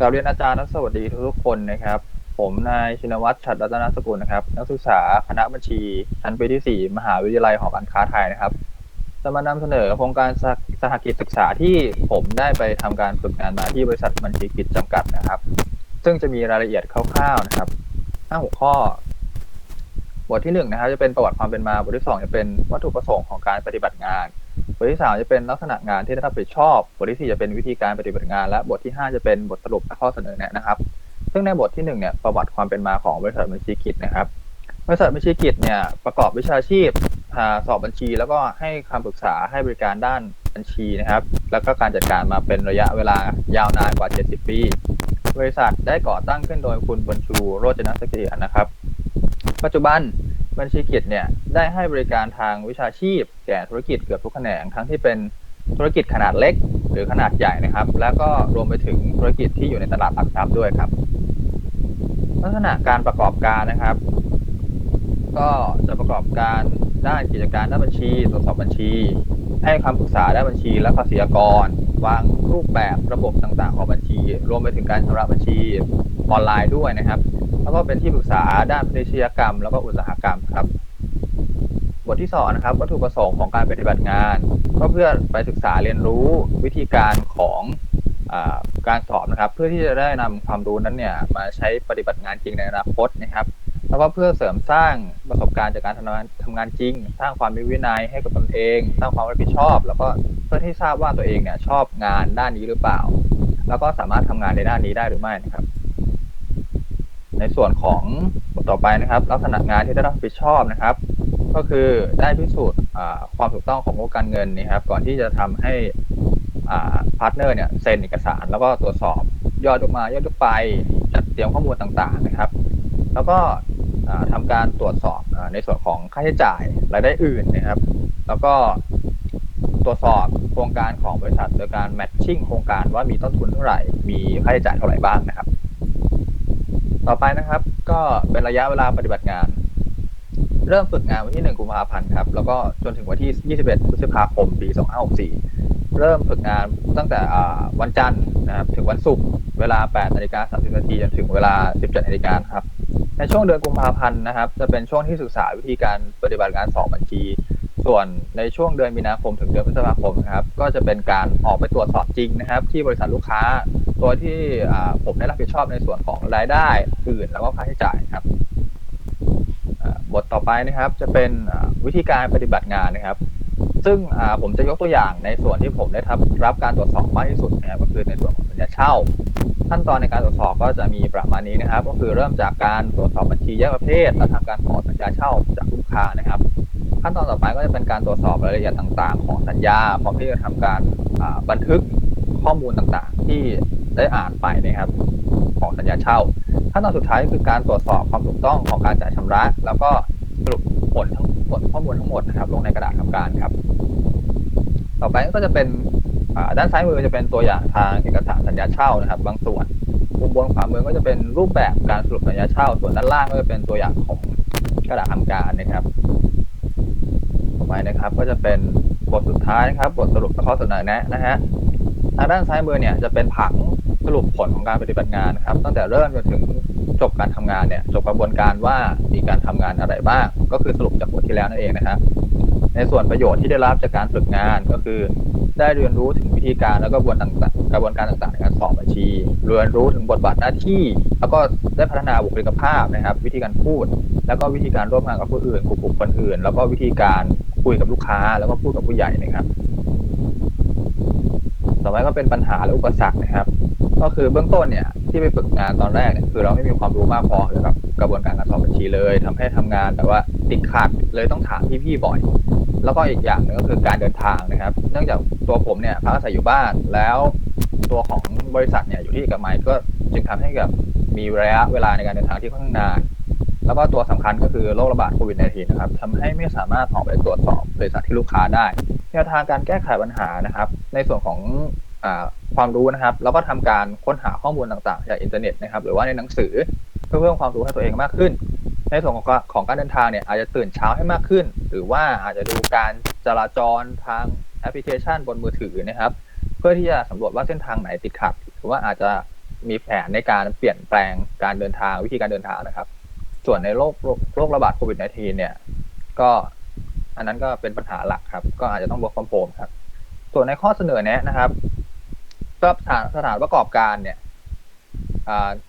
กราบเรียนอาจารย์และสวัสดีทุกๆคนนะครับ ผมนายชินวัตรฉัตรรัตนสกุลนะครับ นักศึกษาคณะบัญชีชั้นปีที่ 4 มหาวิทยาลัยหอการค้าไทยนะครับ จะมานำเสนอโครงการสหสหกิจศึกษาที่ผมได้ไปทำการฝึกงานมาที่บริษัทบัญชีกิจจำกัดนะครับ ซึ่งจะมีรายละเอียดคร่าวๆนะครับห้าหัวข้อ บทที่หนึ่งนะครับจะเป็นประวัติความเป็นมาบทที่สองจะเป็นวัตถุประสงค์ของการปฏิบัติงาน บทที่สามจะเป็นลักษณะงานที่ได้รับผิดชอบ บทที่สี่จะเป็นวิธีการปฏิบัติงาน และบทที่ห้าจะเป็นบทสรุปและข้อเสนอแนะนะครับ ซึ่งในบทที่หนึ่งเนี่ยประวัติความเป็นมาของบริษัทบัญชีกิจนะครับบริษัทบัญชีกิจเนี่ยประกอบวิชาชีพสอบบัญชี แล้วก็ให้คำปรึกษาให้บริการด้านบัญชีนะครับ แล้วก็การจัดการมาเป็นระยะเวลายาวนานกว่า 70 ปี บริษัทได้ก่อตั้งขึ้นโดยคุณบรรชูโรจนสเกียรตินะครับ ปัจจุบันบัญชีกิจเนี่ยได้ให้บริการทางวิชาชีพ แก่ธุรกิจเกือบทุกแขนงทั้งที่เป็นธุรกิจขนาดเล็ก หรือขนาดใหญ่นะครับ แล้วก็รวมไปถึงธุรกิจที่อยู่ในตลาดหลักทรัพย์ด้วยครับ ลักษณะการประกอบการนะครับ ก็จะประกอบการด้านกิจการด้านบัญชี ตรวจสอบบัญชี ให้คำปรึกษาด้านบัญชี และภาษีอากร วางรูปแบบระบบต่างๆ ของบัญชี รวมไปถึงการชำระบัญชีออนไลน์ด้วยนะครับ แล้วก็เป็นที่ปรึกษาด้านพาณิชยกรรม แล้วก็อุตสาหกรรมครับ บทที่สองนะครับวัตถุประสงค์ของการปฏิบัติงาน ก็เพื่อไปศึกษาเรียนรู้วิธีการของอการสอบนะครับ เพื่อที่จะได้นำความรู้นั้นเนี่ยมาใช้ปฏิบัติงานจริงในอนาคตนะครับ แล้วก็เพื่อเสริมสร้างประสบการณ์จากการทำงานทำงานจริง สร้างความมีวินัยให้กับตนเอง สร้างความรับผิดชอบ แล้วก็เพื่อที่ทราบว่าตัวเองเนี่ยชอบงานด้านนี้หรือเปล่า แล้วก็สามารถทำงานในด้านนี้ได้หรือไม่นะครับ ในส่วนของบทต่อไปนะครับ ลักษณะงานที่ได้รับผิดชอบนะครับ ก็คือได้พิสูจน์ความถูกต้องของงบการเงินนะครับ ก่อนที่จะทำให้พาร์ทเนอร์เนี่ยเซ็นเอกสาร แล้วก็ตรวจสอบยอดยกมายอดยกไปจัดเตรียมข้อมูลต่างๆนะครับ แล้วก็ทำาการตรวจสอบอในส่วนของค่าใช้จ่ายรายได้อื่นนะครับ แล้วก็ตรวจสอบโครงการของบริษัทโดยการแมทชิ่งโครงการว่ามีต้นทุนเท่าไหร่ มีค่าใช้จ่ายเท่าไหร่บ้างนะครับ ต่อไปนะครับ ก็เป็นระยะเวลาปฏิบัติงาน เริ่มฝึกงานวันที่ 1 กุมภาพันธ์ครับ แล้วก็จนถึงวันที่ 21 พฤษภาคม ปี 2564 เริ่มฝึกงานตั้งแต่วันจันทร์นะครับถึงวันศุกร์เวลา 8นาฬิกา30นาทีจนถึงเวลา 17นาฬิกาครับ ในช่วงเดือนกุมภาพันธ์นะครับ จะเป็นช่วงที่ศึกษาวิธีการปฏิบัติการสอบบัญชี ส่วนในช่วงเดือนมีนาคมถึงเดือนพฤษภาคมนะครับ ก็จะเป็นการออกไปตรวจสอบจริงนะครับ ที่บริษัทลูกค้า ตัวที่ผมได้รับผิดชอบในส่วนของรายได้อื่นแล้วก็ค่าใช้จ่ายครับบทต่อไปนะครับจะเป็นวิธีการปฏิบัติงานนะครับ ซึ่งผมจะยกตัวอย่างในส่วนที่ผมได้รับรับการตรวจสอบมากที่สุดนะครับก็คือในส่วนของสัญญาเช่า ขั้นตอนในการตรวจสอบก็จะมีประมาณนี้นะครับ ก็คือเริ่มจากการตรวจสอบบัญชีแยกประเภทและทำการขอสัญญาเช่าจากลูกค้านะครับ ขั้นตอนต่อไปก็จะเป็นการตรวจสอบรายละเอียดต่าง ๆ ของสัญญาพร้อมที่จะทำการบันทึกข้อมูลต่างๆ ที่ ได้อ่านไปนะครับของสัญญาเช่าขั้นตอนสุดท้ายคือการตรวจสอบความถูกต้องของการจ่ายชำระ แล้วก็สรุปผลทั้งหมดข้อมูลทั้งหมดนะครับ ลงในกระดาษทำการครับ ต่อไปก็จะเป็นด้านซ้ายมือจะเป็นตัวอย่างทางเอกสารสัญญาเช่านะครับ บางส่วนมุมบนขวามือก็จะเป็นรูปแบบการสรุปสัญญาเช่า ส่วนด้านล่างก็จะเป็นตัวอย่างของกระดาษทำการนะครับต่อไปนะครับ ก็จะเป็นบทสุดท้ายนะครับ บทสรุปและข้อเสนอแนะนะฮะทางด้านซ้ายมือเนี่ยจะเป็นผัง สรุปผลของการปฏิบัติงานนะครับ ตั้งแต่เริ่มจนถึงจบการทำงานเนี่ยจบกระบวนการว่ามีการทำงานอะไรบ้าง ก็คือสรุปจากบทที่แล้วนั่นเองนะครับในส่วนประโยชน์ที่ได้รับจากการฝึกงานก็คือ ได้เรียนรู้ถึงวิธีการและกระบวนต่างๆกระบวนการต่างๆในการสอบบัญชี เรียนรู้ถึงบทบาทหน้าที่ แล้วก็ได้พัฒนาบุคลิกภาพนะครับ วิธีการพูด แล้วก็วิธีการร่วมงานกับผู้อื่นกลุ่มบุคคลอื่น แล้วก็วิธีการคุยกับลูกค้า แล้วก็พูดกับผู้ใหญ่นะครับ ต่อไปก็เป็นปัญหาและอุปสรรคนะครับ ก็คือเบื้องต้นเนี่ยที่ไปฝึกงานตอนแรกเนี่ยคือเราไม่มีความรู้มากพอเกี่ยวกับกระบวนการการสอบบัญชีเลยทำให้ทำงานแบบว่าติดขัดเลยต้องถามพี่ๆบ่อย แล้วก็อีกอย่างหนึ่งก็คือการเดินทางนะครับ เนื่องจากตัวผมเนี่ยพักอาศัยอยู่บ้านแล้วตัวของบริษัทเนี่ยอยู่ที่เอกมัยก็จึงทำให้กับมีระยะเวลาในการเดินทางที่ค่อนข้างนานแล้วก็ตัวสำคัญก็คือโรคระบาดโควิด -19 นะครับทำให้ไม่สามารถออกไปตรวจสอบบริษัทที่ลูกค้าได้แนวทางการแก้ไขปัญหานะครับ ในส่วนของ ความรู้นะครับ แล้วก็ทำการค้นหาข้อมูลต่างๆ จากอินเทอร์เน็ตนะครับ หรือว่าในหนังสือเพื่อเพิ่มความรู้ให้ตัวเองมากขึ้น ในส่วนของของการเดินทางเนี่ยอาจจะตื่นเช้าให้มากขึ้น หรือว่าอาจจะดูการจราจรทางแอปพลิเคชันบนมือถือนะครับ เพื่อที่จะสำรวจว่าเส้นทางไหนติดขัด หรือว่าอาจจะมีแผนในการเปลี่ยนแปลงการเดินทางวิธีการเดินทางนะครับ ส่วนในโรคโรคโรคระบาดโควิด -19 เนี่ย ก็อันนั้นก็เป็นปัญหาหลักครับ ก็อาจจะต้อง work from home ครับ ส่วนในข้อเสนอแนะนะครับ ก็สถานสถานประกอบการเนี่ย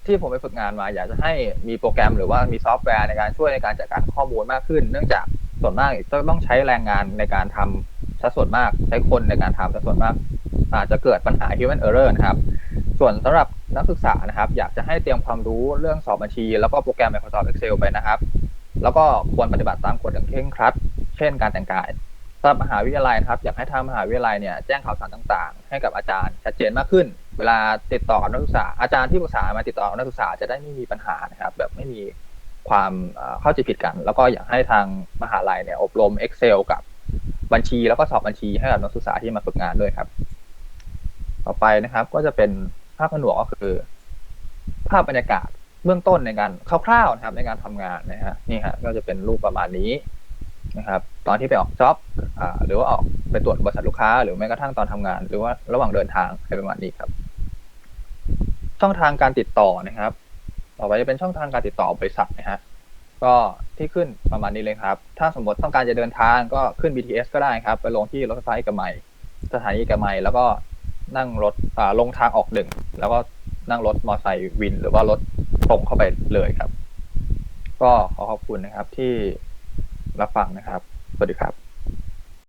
ที่ผมไปฝึกงานมา อยากจะให้มีโปรแกรมหรือว่ามีซอฟต์แวร์ในการช่วยในการจัดการข้อมูลมากขึ้น เนื่องจากส่วนมากต้องใช้แรงงานในการทำซะส่วนมากใช้คนในการทำซะส่วนมาก อาจจะเกิดปัญหา human error นะครับ ส่วนสำหรับนักศึกษานะครับ อยากจะให้เตรียมความรู้เรื่องสอบบัญชี แล้วก็โปรแกรม Microsoft Excel ไปนะครับ แล้วก็ควรปฏิบัติตามกฎอย่างเคร่งครัด เช่นการแต่งกาย สำหรับมหาวิทยาลัยนะครับ อยากให้ทางมหาวิทยาลัยเนี่ยแจ้งข่าวสารต่างๆ ให้กับอาจารย์ชัดเจนมากขึ้น เวลาติดต่อนักศึกษาอาจารย์ที่ปรึกษามาติดต่อนักศึกษาจะได้ไม่มีปัญหานะครับ แบบไม่มีความเข้าใจผิดกัน แล้วก็อยากให้ทางมหาลัยเนี่ยอบรม Excel กับบัญชี แล้วก็สอบบัญชีให้กับนักศึกษาที่มาฝึกงานด้วยครับ ต่อไปนะครับ ก็จะเป็นภาพผนวกก็คือ ภาพบรรยากาศเบื้องต้นในการคร่าวๆนะครับ ในการทำงานนะฮะนี่ฮะก็จะเป็นรูปประมาณนี้ นะครับตอนที่ไปออกจ็อบหรือว่าออกไปตรวจบริษัทลูกค้า หรือแม้กระทั่งตอนทำงาน หรือว่าระหว่างเดินทางอะไรประมาณนี้ครับ ช่องทางการติดต่อนะครับ ต่อไปจะเป็นช่องทางการติดต่อบริษัทนะฮะก็ที่ขึ้นประมาณนี้เลยครับ ถ้าสมมติต้องการจะเดินทางก็ขึ้น BTS ก็ได้ครับ ไปลงที่รถไฟฟ้าเอกมัยสถานีเอกมัยแล้วก็นั่งรถอ่าลงทางออกหนึ่งแล้วก็นั่งรถมอเตอร์ไซค์วิน หรือว่ารถตรงเข้าไปเลยครับ ก็ขอขอบคุณนะครับที่ รับฟังนะครับ สวัสดีครับ